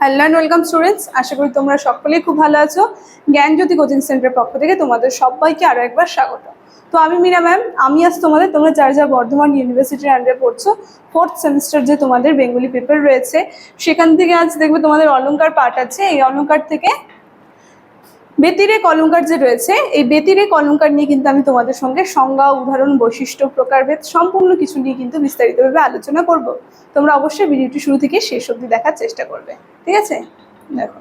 Hello and welcome students আশা করি তোমরা সকলেই খুব ভালো আছো। জ্ঞানজ্যোতি কোচিং সেন্টারের পক্ষ থেকে তোমাদের সবাইকে আরও একবার স্বাগত। তো আমি মীরা ম্যাম, আমি আজ তোমাদের, তোমরা যার যা বর্ধমান ইউনিভার্সিটির আন্ডারে পড়ছো ফোর্থ সেমিস্টার যে তোমাদের বেঙ্গলি পেপার রয়েছে, সেখান থেকে আজ দেখবে তোমাদের অলঙ্কার পাঠ আছে। এই অলঙ্কার থেকে বেতিরেক অলংকার যে রয়েছে, এই বেতিরেক অলংকার নিয়ে কিন্তু আমি তোমাদের সঙ্গে সংজ্ঞা, উদাহরণ, বৈশিষ্ট্য, প্রকারভেদ সম্পূর্ণ কিছু নিয়ে কিন্তু বিস্তারিতভাবে আলোচনা করব। তোমরা অবশ্যই ভিডিওটি শুরু থেকে শেষ অবধি দেখার চেষ্টা করবে। ঠিক আছে? দেখো।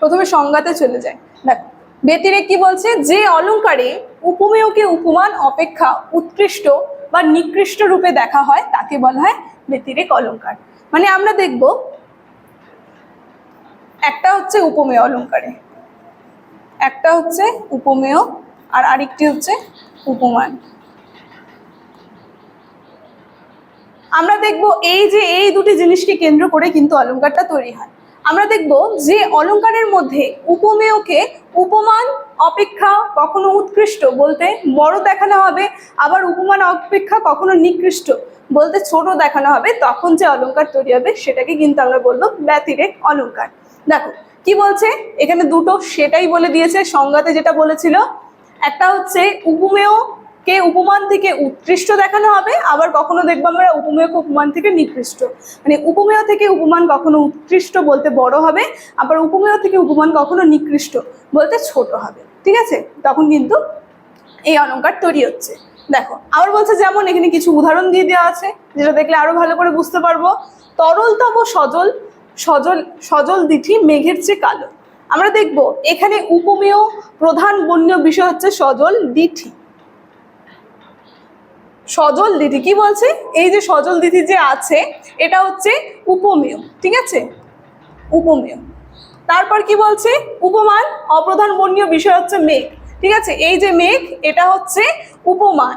প্রথমে সংজ্ঞাতে চলে যায় দেখো ব্যতিরেক কি বলছে? যে অলংকারে উপমেয়কে উপমান, অপেক্ষা, উৎকৃষ্ট বা নিকৃষ্ট রূপে দেখা হয়, তাকে বলা হয় ব্যতিরেক অলঙ্কার। মানে আমরা দেখব, একটা হচ্ছে উপমেয় অলংকারে একটা হচ্ছে উপমেয় আর আরেকটি হচ্ছে উপমান। আমরা দেখব এই যে এই দুটি জিনিসকে কেন্দ্র করে কিন্তু অলংকারটা তৈরি হয়। আমরা দেখব যে অলংকারের মধ্যে উপমেয়কে উপমান, অপেক্ষা, কখনো উৎকৃষ্ট বলতে বড় দেখানো হবে, আবার উপমান, অপেক্ষা, কখনো নিকৃষ্ট বলতে ছোট দেখানো হবে, তখন যে অলংকার তৈরি হবে সেটাকে কিন্তু আমরা বলব ব্যতিরেক অলংকার দেখো, কি বলছে? এখানে দুটো সেটাই বলে দিয়েছে, সংজ্ঞাতে যেটা বলেছিল, একটা হচ্ছে উপমেয় কে উপমান থেকে উৎকৃষ্ট দেখানো হবে? আবার কখনো দেখব আমরা উপমেয়কে উপমান থেকে নিকৃষ্ট। মানে উপমেয় থেকে উপমান কখনো উৎকৃষ্ট বলতে বড় হবে, আবার উপমেয় থেকে উপমান কখনো নিকৃষ্ট বলতে ছোট হবে। ঠিক আছে? তখন কিন্তু এই অলঙ্কার তৈরি হচ্ছে। দেখো, আবার বলছে যেমন এখানে কিছু উদাহরণ দিয়ে দেওয়া আছে, যেটা দেখলে আরও ভালো করে বুঝতে পারব। তরলতম সজল সজল সজল দিঠি মেঘের চেয়ে কালো। আমরা দেখব এখানে উপমেয় প্রধান বন্য বিষয় হচ্ছে সজল দিঠি সজল দিঠি কি বলছে? এই যে সজল দিঠি যে আছে, এটা হচ্ছে উপমেয়, ঠিক আছে? উপমেয়। তারপর কি বলছে? উপমান অপ্রধান বর্ণীয় বিষয় হচ্ছে মেঘ, ঠিক আছে? এই যে মেঘ, এটা হচ্ছে উপমান।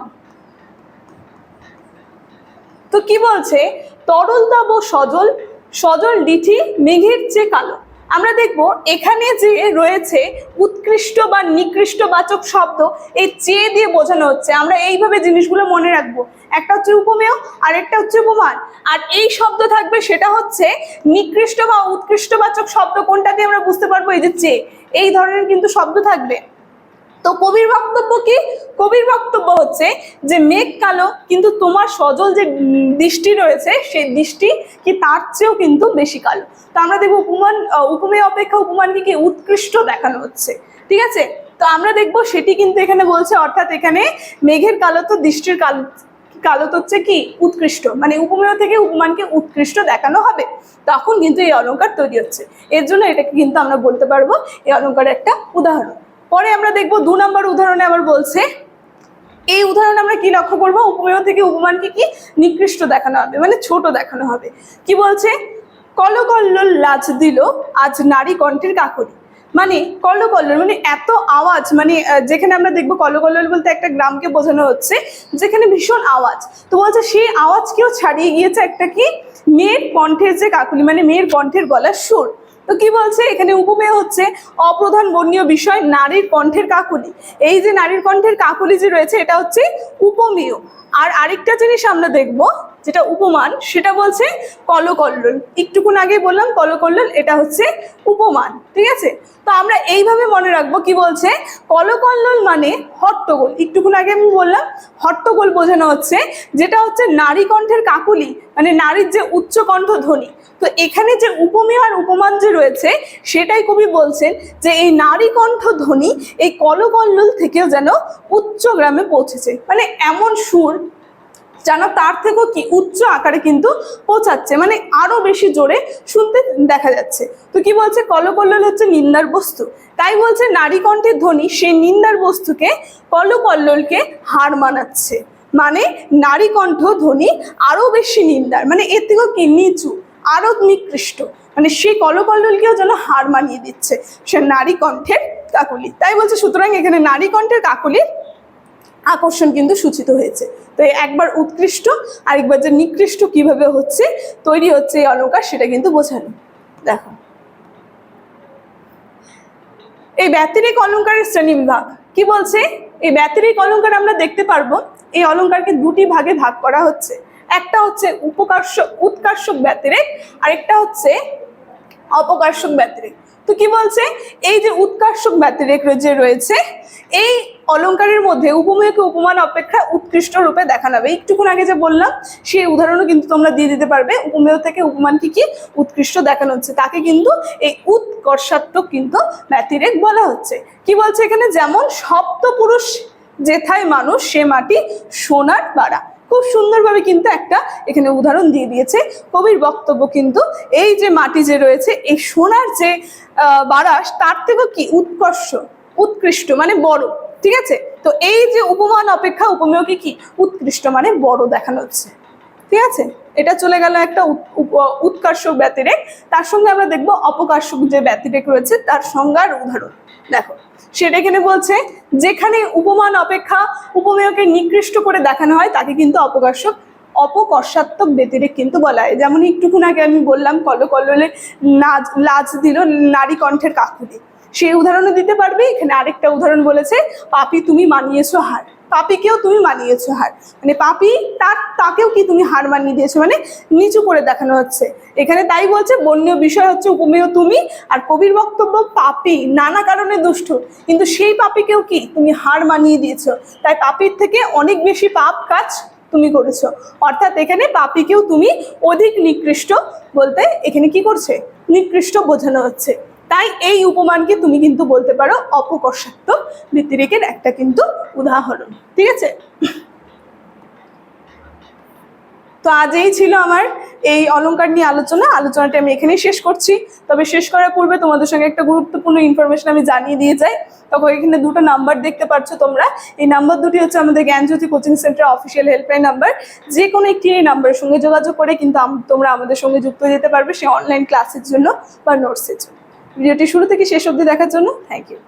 তো কি বলছে? তরলতব সজল সজল ডিঠি মেঘের চেয়ে কালো। আমরা দেখব এখানে যে রয়েছে উৎকৃষ্ট বা নিকৃষ্ট বাচক শব্দ, এই চেয়ে দিয়ে বোঝানো হচ্ছে। আমরা এইভাবে জিনিসগুলো মনে রাখব। একটা হচ্ছে উপমেয় আর একটা হচ্ছে উপমান। আর এই শব্দ থাকবে সেটা হচ্ছে নিকৃষ্ট বা উৎকৃষ্ট বাচক শব্দ। কোনটা দিয়ে আমরা বুঝতে পারব? এই যে চেয়ে এই ধরনের কিন্তু শব্দ থাকবে। তো কবির বক্তব্য কি? কবির বক্তব্য হচ্ছে যে মেঘ কালো, কিন্তু তোমার সজল যে দৃষ্টি রয়েছে, সেই দৃষ্টি কি তার চেয়েও কিন্তু বেশি কালো। তো আমরা দেখব উপমান উপমেয় অপেক্ষা উপমানকে কি উৎকৃষ্ট দেখানো হচ্ছে। ঠিক আছে? তো আমরা দেখব সেটি কিন্তু এখানে বলছে, অর্থাৎ এখানে মেঘের কালো তো দৃষ্টির কালো কালো তো হচ্ছে কি? উৎকৃষ্ট। মানে উপমেয় থেকে উপমানকে উৎকৃষ্ট দেখানো হবে। তখন কিন্তু এই অলংকার তৈরি হচ্ছে। এর জন্য এটাকে কিন্তু আমরা বলতে পারব, এই অলংকারের একটা উদাহরণ। পরে আমরা দেখব দু নম্বর উদাহরণে আবার বলছে এই উদাহরণ আমরা কি লক্ষ্য করব? উপমেয় থেকে উপমানকে কি নিকৃষ্ট দেখানো হবে? মানে ছোট দেখানো হবে। কি বলছে? কলকল্লোল লাজ দিল আজ নারী কণ্ঠের কাকরি মানে কল্লোকল্লোল মানে এত আওয়াজ মানে যেখানে আমরা দেখব কল্লোকল্লোল বলতে একটা গ্রামকে বোঝানো হচ্ছে, যেখানে ভীষণ আওয়াজ। তো বলছে সেই আওয়াজকেও ছাড়িয়ে গিয়েছে একটা কি? মেয়ের কণ্ঠের যে কাকুলি মানে মেয়ের কণ্ঠের গলার সুর। তো কি বলছে? এখানে উপমেয় হচ্ছে অপ্রধান বর্ণীয় বিষয়, নারীর কণ্ঠের কাকুলি। এই যে নারীর কণ্ঠের কাকুলি যে রয়েছে, এটা হচ্ছে উপমেয়। আর আরেকটা জিনিস আমরা দেখব, যেটা উপমান, সেটা বলছে কলকল্লোল। একটুকুন আগে বললাম, কলকল্লোল এটা হচ্ছে উপমান, ঠিক আছে? তো আমরা এইভাবে মনে রাখব, কি বলছে? কলকল্লোল মানে হট্টগোল। একটুকুন আগে আমি বললাম, হট্টগোল বোঝানো হচ্ছে, যেটা হচ্ছে নারী কণ্ঠের কাকুলি মানে নারীর যে উচ্চ কণ্ঠ ধ্বনি তো এখানে যে উপমেয় আর উপমান যে রয়েছে, সেটাই কবি বলছেন যে এই নারী কণ্ঠ ধ্বনি এই কলকল্লোল থেকেও যেন উচ্চ গ্রামে পৌঁছেছে। মানে এমন সুর যেন তার থেকেও কি উচ্চ আকারে কিন্তু পৌঁছাচ্ছে মানে আরও বেশি জোরে শুনতে দেখা যাচ্ছে। তো কি বলছে? কলকল্লোল হচ্ছে নিন্দার বস্তু। তাই বলছে নারী কণ্ঠের ধ্বনি সেই নিন্দার বস্তুকে, কলকল্লোলকে হার মানাচ্ছে। মানে নারী কণ্ঠ ধ্বনি আরও বেশি নিন্দার মানে এর থেকেও কি নিচু। আরও নিকৃষ্ট। মানে সেই কলকল্লোলকেও যেন হার মানিয়ে দিচ্ছে সে নারী কণ্ঠের কাকলি। তাই বলছে, সুতরাং এখানে নারী কণ্ঠের কাকুলির আকর্ষণ কিন্তু সূচিত হয়েছে। তো একবার উৎকৃষ্ট, আরেকবার যে নিকৃষ্ট কীভাবে হচ্ছে, তৈরি হচ্ছে এই অলঙ্কার, সেটা কিন্তু বোঝানো। দেখো। এই ব্যতিরিক অলঙ্কারের শ্রেণি বিভাগ কি বলছে? এই ব্যতিরিক অলঙ্কার আমরা দেখতে পারব। এই অলঙ্কারকে দুটি ভাগে ভাগ করা হচ্ছে। একটা হচ্ছে উপকার্ষ উৎকর্ষক ব্যতিরেক, আরেকটা হচ্ছে অপকর্ষক ব্যতিরেক। তো কি বলছে? এই যে উৎকর্ষক ব্যতিরেক যে রয়েছে, এই অলঙ্কারের মধ্যে উপমেয়কে উপমান, অপেক্ষা, উৎকৃষ্ট রূপে দেখানো হবে। একটুক্ষণ আগে যে বললাম, সেই উদাহরণও কিন্তু তোমরা দিয়ে দিতে পারবে। উপমেয় থেকে উপমানকে কি উৎকৃষ্ট দেখানো হচ্ছে। তাকে কিন্তু এই উৎকর্ষাত্মক কিন্তু ব্যতিরেক বলা হচ্ছে। কি বলছে এখানে? যেমন সপ্তপুরুষ যেথায় মানুষ, সে মাটি সোনার বাড়া খুব সুন্দরভাবে কিন্তু একটা এখানে উদাহরণ দিয়ে দিয়েছে। কবির বক্তব্য কিন্তু এই যে মাটি যে রয়েছে, এই সোনার যে বারাস, তার থেকেও কি উৎকর্ষ, উৎকৃষ্ট মানে বড়, ঠিক আছে? তো এই যে উপমান অপেক্ষা উপমেয়কে কি উৎকৃষ্ট মানে বড় দেখানো হচ্ছে, ঠিক আছে? এটা চলে গেল একটা উৎ- উৎকর্ষক ব্যতিরেক। তার সঙ্গে আমরা দেখব অপকার্ষক যে ব্যতিরেক রয়েছে, তার সংজ্ঞার উদাহরণ। দেখো, সেটা এখানে বলছে, যেখানে উপমান অপেক্ষা উপমেয়কে নিকৃষ্ট করে দেখানো হয়, তাকে কিন্তু অপকার্ষক, অপকর্ষাত্মক ব্যতিরেক কিন্তু বলা হয়। যেমন একটুক্ষণ আগে আমি বললাম কল নাচ লাজ দিল নারী কণ্ঠের কাকুলি সেই উদাহরণও দিতে পারবে। এখানে আরেকটা উদাহরণ বলেছে, পাপি তুমি মানিয়েছো হার। পাপিকেও তুমি মানিয়েছো হার। মানে পাপি তার, তাকেও কি তুমি হার মানিয়ে দিয়েছ? মানে নিচু করে দেখানো হচ্ছে। এখানে তাই বলছে বন্য বিষয় হচ্ছে উপমেয় তুমি আর কবির বক্তব্য পাপি। নানা কারণে দুষ্ট। কিন্তু সেই পাপিকেও কি তুমি হার মানিয়ে দিয়েছ? তাই পাপির থেকে অনেক বেশি পাপ কাজ তুমি করেছ। অর্থাৎ এখানে পাপিকেও তুমি অধিক নিকৃষ্ট বলতে এখানে কি করছে? নিকৃষ্ট বোঝানো হচ্ছে। তাই এই উপমানকে তুমি কিন্তু বলতে পারো অপকর্ষাত্মক ব্যতিরেকের একটা কিন্তু উদাহরণ, ঠিক আছে? তো আজ এই ছিল আমার এই অলংকার নিয়ে আলোচনা, আলোচনাটা আমি এখানেই শেষ করছি। তবে শেষ করার পূর্বে তোমাদের সঙ্গে একটা গুরুত্বপূর্ণ ইনফরমেশন আমি জানিয়ে দিয়ে যাই। তখন এখানে দুটো নাম্বার দেখতে পাচ্ছ তোমরা। এই নাম্বার দুটি হচ্ছে আমাদের Gyanjyoti coaching centre official helpline number যে কোনো একটি এই নাম্বারের সঙ্গে যোগাযোগ করে কিন্তু তোমরা আমাদের সঙ্গে যুক্ত যেতে পারবে সে অনলাইন ক্লাসের জন্য বা নোটসের জন্য। ভিডিওটি শুরু থেকে শেষ অবধি দেখার জন্য থ্যাংক ইউ